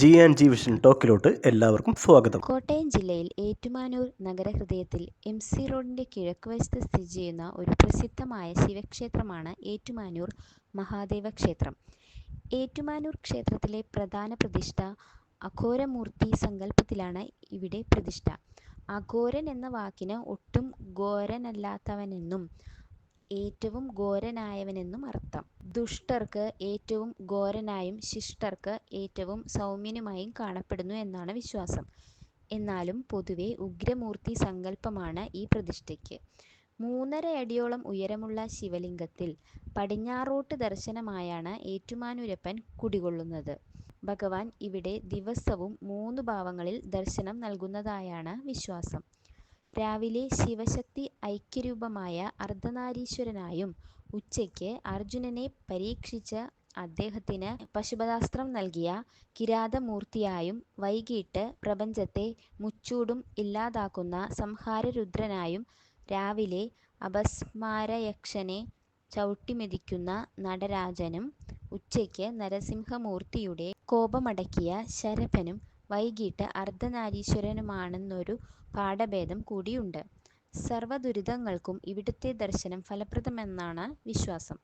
G and G vision ടോക്കിലോട്ട് എല്ലാവർക്കും സ്വാഗതം. കോട്ടയം ജില്ലയിൽ ഏറ്റുമാനൂർ നഗരഹൃദയത്തിൽ എം സി റോഡിന്റെ കിഴക്കുവശത്ത് സ്ഥിതി ചെയ്യുന്ന ഒരു പ്രസിദ്ധമായ ശിവക്ഷേത്രമാണ് ഏറ്റുമാനൂർ മഹാദേവ ക്ഷേത്രം ഏറ്റുമാനൂർ ക്ഷേത്രത്തിലെ പ്രധാന പ്രതിഷ്ഠ അഘോരമൂർത്തി സങ്കല്പത്തിലാണ് ഇവിടെ പ്രതിഷ്ഠ. അഘോരൻ എന്ന വാക്കിന് ഒട്ടും ഘോരനല്ലാത്തവനെന്നും ഏറ്റവും ഘോരനായവനെന്നും അർത്ഥം. ദുഷ്ടർക്ക് ഏറ്റവും ഘോരനായും ശിഷ്ടർക്ക് ഏറ്റവും സൗമ്യനുമായും കാണപ്പെടുന്നു എന്നാണ് വിശ്വാസം. എന്നാലും പൊതുവെ ഉഗ്രമൂർത്തി സങ്കല്പമാണ് ഈ പ്രതിഷ്ഠയ്ക്ക്. മൂന്നര അടിയോളം ഉയരമുള്ള ശിവലിംഗത്തിൽ പടിഞ്ഞാറോട്ട് ദർശനമായാണ് ഏറ്റുമാനൂരപ്പൻ കുടികൊള്ളുന്നത്. ഭഗവാൻ ഇവിടെ ദിവസവും മൂന്ന് ഭാവങ്ങളിൽ ദർശനം നൽകുന്നതായാണ് വിശ്വാസം. രാവിലെ ശിവശക്തി ഐക്യരൂപമായ അർദ്ധനാരീശ്വരനായും ഉച്ചയ്ക്ക് അർജുനനെ പരീക്ഷിച്ച അദ്ദേഹത്തിന് പശുപതാസ്ത്രം നൽകിയ കിരാതമൂർത്തിയായും വൈകിട്ട് പ്രപഞ്ചത്തെ മുച്ചൂടും ഇല്ലാതാക്കുന്ന സംഹാരരുദ്രനായും രാവിലെ അപസ്മാരയക്ഷനെ ചവിട്ടിമെതിക്കുന്ന നടരാജനും ഉച്ചയ്ക്ക് നരസിംഹമൂർത്തിയുടെ കോപമടക്കിയ ശരഭനും വൈകിട്ട് അർദ്ധനാരീശ്വരനുമാണെന്നൊരു പാഠഭേദം കൂടിയുണ്ട്. സർവദുരിതങ്ങൾക്കും ഇവിടുത്തെ ദർശനം ഫലപ്രദമെന്നാണ് വിശ്വാസം.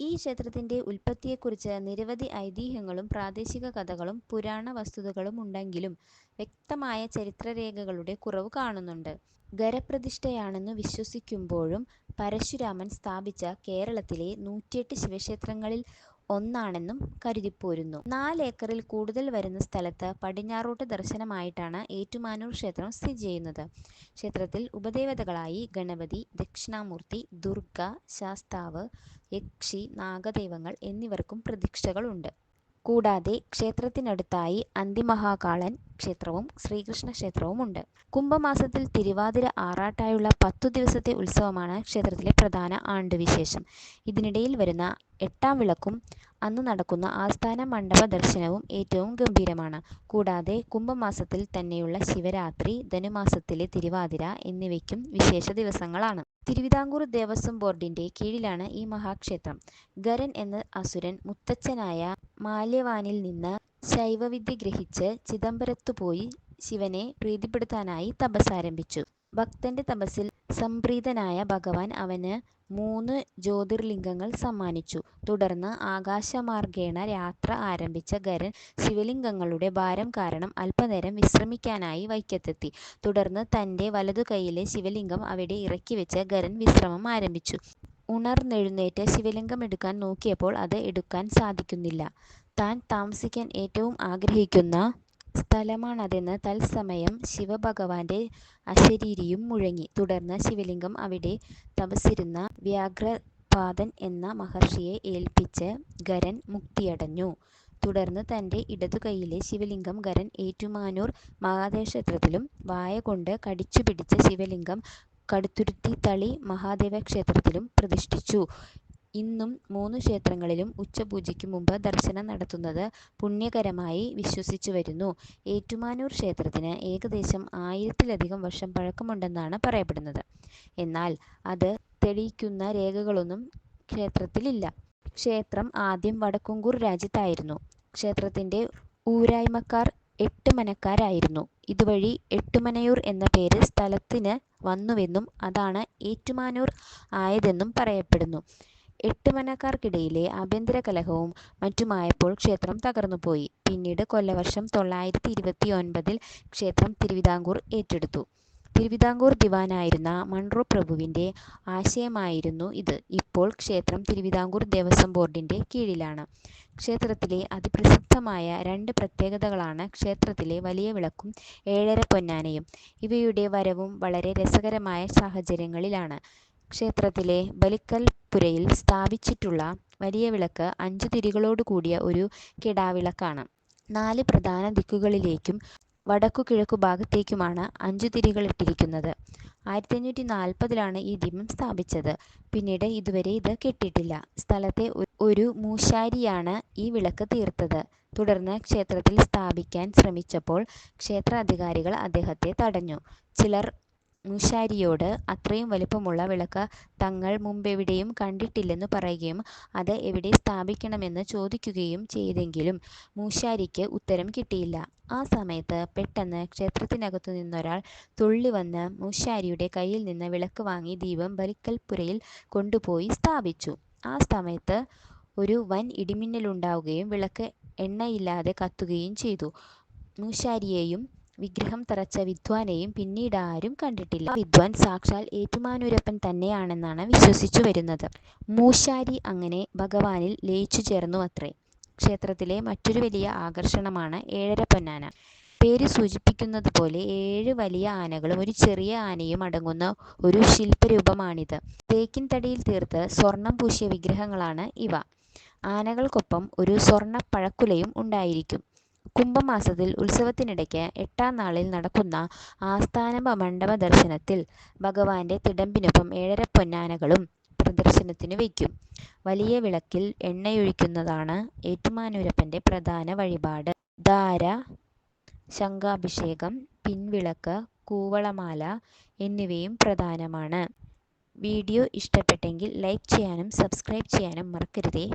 ഈ ക്ഷേത്രത്തിന്റെ ഉൽപ്പത്തിയെക്കുറിച്ച് നിരവധി ഐതിഹ്യങ്ങളും പ്രാദേശിക കഥകളും പുരാണ വസ്തുതകളും ഉണ്ടെങ്കിലും വ്യക്തമായ ചരിത്രരേഖകളുടെ കുറവ് കാണുന്നുണ്ട്. ഖരപ്രതിഷ്ഠയാണെന്നു വിശ്വസിക്കുമ്പോഴും പരശുരാമൻ സ്ഥാപിച്ച കേരളത്തിലെ നൂറ്റിയെട്ട് ശിവക്ഷേത്രങ്ങളിൽ ഒന്നാണെന്നും കരുതിപ്പോരുന്നു. നാലേക്കറിൽ കൂടുതൽ വരുന്ന സ്ഥലത്ത് പടിഞ്ഞാറോട്ട് ദർശനമായിട്ടാണ് ഏറ്റുമാനൂർ ക്ഷേത്രം സ്ഥിതി ചെയ്യുന്നത്. ക്ഷേത്രത്തിൽ ഉപദേവതകളായി ഗണപതി ദക്ഷിണാമൂർത്തി ദുർഗ ശാസ്താവ് യക്ഷി നാഗദേവങ്ങൾ എന്നിവർക്കും പ്രതിഷ്ഠകളുണ്ട് കൂടാതെ ക്ഷേത്രത്തിനടുത്തായി അന്തിമഹാകാളൻ ക്ഷേത്രവും ശ്രീകൃഷ്ണ ക്ഷേത്രവുമുണ്ട് കുംഭമാസത്തിൽ തിരുവാതിര ആറാട്ടായുള്ള പത്തു ദിവസത്തെ ഉത്സവമാണ് ക്ഷേത്രത്തിലെ പ്രധാന ആണ്ടുവിശേഷം. ഇതിനിടയിൽ വരുന്ന എട്ടാം വിളക്കും അന്ന് നടക്കുന്ന ആസ്ഥാന മണ്ഡപ ദർശനവും ഏറ്റവും ഗംഭീരമാണ്. കൂടാതെ കുംഭമാസത്തിൽ തന്നെയുള്ള ശിവരാത്രി ധനുമാസത്തിലെ തിരുവാതിര എന്നിവയ്ക്കും വിശേഷ ദിവസങ്ങളാണ്. തിരുവിതാംകൂർ ദേവസ്വം ബോർഡിന്റെ കീഴിലാണ് ഈ മഹാക്ഷേത്രം. ഗരൻ എന്ന അസുരൻ മുത്തച്ഛനായ മാല്യവാനിൽ നിന്ന് ശൈവവിദ്യ ഗ്രഹിച്ച് ചിദംബരത്തു പോയി ശിവനെ പ്രീതിപ്പെടുത്താനായി തപസ്സാരംഭിച്ചു ഭക്തന്റെ തപസ്സിൽ സംപ്രീതനായ ഭഗവാൻ അവന് മൂന്ന് ജ്യോതിർലിംഗങ്ങൾ സമ്മാനിച്ചു. തുടർന്ന് ആകാശമാർഗേണ യാത്ര ആരംഭിച്ച ഗരൻ ശിവലിംഗങ്ങളുടെ ഭാരം കാരണം അല്പനേരം വിശ്രമിക്കാനായി വൈക്കത്തെത്തി. തുടർന്ന് തന്റെ വലതു കൈയിലെ ശിവലിംഗം അവിടെ ഇറക്കി വെച്ച് ഗരൻ വിശ്രമം ആരംഭിച്ചു. ഉണർന്നെഴുന്നേറ്റ് ശിവലിംഗം എടുക്കാൻ നോക്കിയപ്പോൾ അത് എടുക്കാൻ സാധിക്കുന്നില്ല. താൻ താമസിക്കാൻ ഏറ്റവും ആഗ്രഹിക്കുന്ന സ്ഥലമാണതെന്ന് തത്സമയം ശിവഭഗവാന്റെ അശരീരിയും മുഴങ്ങി. തുടർന്ന് ശിവലിംഗം അവിടെ തപസ്സിരുന്ന വ്യാഘ്രപാദൻ എന്ന മഹർഷിയെ ഏൽപ്പിച്ച് ഗരൻ മുക്തിയടഞ്ഞു. തുടർന്ന് തന്റെ ഇടതുകൈയിലെ ശിവലിംഗം ഗരൻ ഏറ്റുമാനൂർ മഹാദേവക്ഷേത്രത്തിലും വായകൊണ്ട് കടിച്ചുപിടിച്ച കടിച്ചു പിടിച്ച ശിവലിംഗം കടുത്തുരുത്തി തളി മഹാദേവ ക്ഷേത്രത്തിലും പ്രതിഷ്ഠിച്ചു. ഇന്നും മൂന്ന് ക്ഷേത്രങ്ങളിലും ഉച്ചപൂജയ്ക്ക് മുമ്പ് ദർശനം നടത്തുന്നത് പുണ്യകരമായി വിശ്വസിച്ചു വരുന്നു. ഏറ്റുമാനൂർ ക്ഷേത്രത്തിന് ഏകദേശം ആയിരത്തിലധികം വർഷം പഴക്കമുണ്ടെന്നാണ് പറയപ്പെടുന്നത്. എന്നാൽ അത് തെളിയിക്കുന്ന രേഖകളൊന്നും ക്ഷേത്രത്തിലില്ല. ക്ഷേത്രം ആദ്യം വടക്കുംകൂർ രാജ്യത്തായിരുന്നു. ക്ഷേത്രത്തിന്റെ ഊരായ്മക്കാർ എട്ടുമനക്കാരായിരുന്നു. ഇതുവഴി എട്ടുമനയൂർ എന്ന പേര് സ്ഥലത്തിന് വന്നുവെന്നും അതാണ് ഏറ്റുമാനൂർ ആയതെന്നും പറയപ്പെടുന്നു. എട്ടുമനക്കാർക്കിടയിലെ ആഭ്യന്തര കലഹവും മറ്റുമായപ്പോൾ ക്ഷേത്രം തകർന്നുപോയി. പിന്നീട് കൊല്ലവർഷം തൊള്ളായിരത്തി ഇരുപത്തി ഒൻപതിൽ ക്ഷേത്രം തിരുവിതാംകൂർ ഏറ്റെടുത്തു. തിരുവിതാംകൂർ ദിവാനായിരുന്ന മൺറോ പ്രഭുവിന്റെ ആശയമായിരുന്നു ഇത്. ഇപ്പോൾ ക്ഷേത്രം തിരുവിതാംകൂർ ദേവസ്വം ബോർഡിന്റെ കീഴിലാണ്. ക്ഷേത്രത്തിലെ അതിപ്രസിദ്ധമായ രണ്ട് പ്രത്യേകതകളാണ് ക്ഷേത്രത്തിലെ വലിയ വിളക്കും ഏഴര പൊന്നാനയും. ഇവയുടെ വരവും വളരെ രസകരമായ സാഹചര്യങ്ങളിലാണ്. ക്ഷേത്രത്തിലെ ബലിക്കൽപുരയിൽ സ്ഥാപിച്ചിട്ടുള്ള വലിയ വിളക്ക് അഞ്ചു തിരികളോട് കൂടിയ ഒരു കിടാവിളക്കാണ്. നാല് പ്രധാന ദിക്കുകളിലേക്കും വടക്കു കിഴക്കു ഭാഗത്തേക്കുമാണ് അഞ്ചു തിരികൾ ഇട്ടിരിക്കുന്നത്. ആയിരത്തി അഞ്ഞൂറ്റി നാൽപ്പതിലാണ് ഈ ദീപം സ്ഥാപിച്ചത്. പിന്നീട് ഇതുവരെ ഇത് കെട്ടിയിട്ടില്ല. സ്ഥലത്തെ ഒരു മൂശാരിയാണ് ഈ വിളക്ക് തീർത്തത്. തുടർന്ന് ക്ഷേത്രത്തിൽ സ്ഥാപിക്കാൻ ശ്രമിച്ചപ്പോൾ ക്ഷേത്ര അധികാരികൾ അദ്ദേഹത്തെ തടഞ്ഞു. ചിലർ മൂശാരിയോട് അത്രയും വലിപ്പമുള്ള വിളക്ക് തങ്ങൾ മുമ്പെവിടെയും കണ്ടിട്ടില്ലെന്നു പറയുകയും അത് എവിടെ സ്ഥാപിക്കണമെന്ന് ചോദിക്കുകയും ചെയ്തെങ്കിലും മൂശാരിക്ക് ഉത്തരം കിട്ടിയില്ല. ആ സമയത്ത് പെട്ടെന്ന് ക്ഷേത്രത്തിനകത്തു നിന്നൊരാൾ തുള്ളിവന്ന് മൂശാരിയുടെ കയ്യിൽ നിന്ന് വിളക്ക് വാങ്ങി ദീപം ബലിക്കൽപ്പുരയിൽ കൊണ്ടുപോയി സ്ഥാപിച്ചു. ആ സമയത്ത് ഒരു വൻ ഇടിമിന്നലുണ്ടാവുകയും വിളക്ക് എണ്ണയില്ലാതെ കത്തുകയും ചെയ്തു. മൂശാരിയെയും വിഗ്രഹം തറച്ച വിദ്വാനെയും പിന്നീടാരും കണ്ടിട്ടില്ല. വിദ്വാൻ സാക്ഷാൽ ഏറ്റുമാനൂരപ്പൻ തന്നെയാണെന്നാണ് വിശ്വസിച്ചു വരുന്നത് മൂശാരി അങ്ങനെ ഭഗവാനിൽ ലയിച്ചു ചേർന്നു അത്രേ ക്ഷേത്രത്തിലെ മറ്റൊരു വലിയ ആകർഷണമാണ് ഏഴര പൊന്നാന പേര് സൂചിപ്പിക്കുന്നത് പോലെ ഏഴ് വലിയ ആനകളും ഒരു ചെറിയ ആനയും അടങ്ങുന്ന ഒരു ശില്പരൂപമാണിത്. തേക്കിൻ തടിയിൽ തീർത്ത് സ്വർണം പൂശിയ വിഗ്രഹങ്ങളാണ് ഇവ. ആനകൾക്കൊപ്പം ഒരു സ്വർണ പഴക്കുലയും ഉണ്ടായിരിക്കും. കുംഭമാസത്തിൽ ഉത്സവത്തിനിടയ്ക്ക് എട്ടാം നാളിൽ നടക്കുന്ന ആസ്ഥാന മണ്ഡപ ദർശനത്തിൽ ഭഗവാന്റെ തിടമ്പിനൊപ്പം ഏഴരപ്പൊന്നാനകളും പ്രദർശനത്തിന് വയ്ക്കും. വലിയ വിളക്കിൽ എണ്ണയൊഴിക്കുന്നതാണ് ഏറ്റുമാനൂരപ്പന്റെ പ്രധാന വഴിപാട്. ധാര, ശംഖാഭിഷേകം, പിൻവിളക്ക്, കൂവളമാല എന്നിവയും പ്രധാനമാണ്. വീഡിയോ ഇഷ്ടപ്പെട്ടെങ്കിൽ ലൈക്ക് ചെയ്യാനും സബ്സ്ക്രൈബ് ചെയ്യാനും മറക്കരുതേ.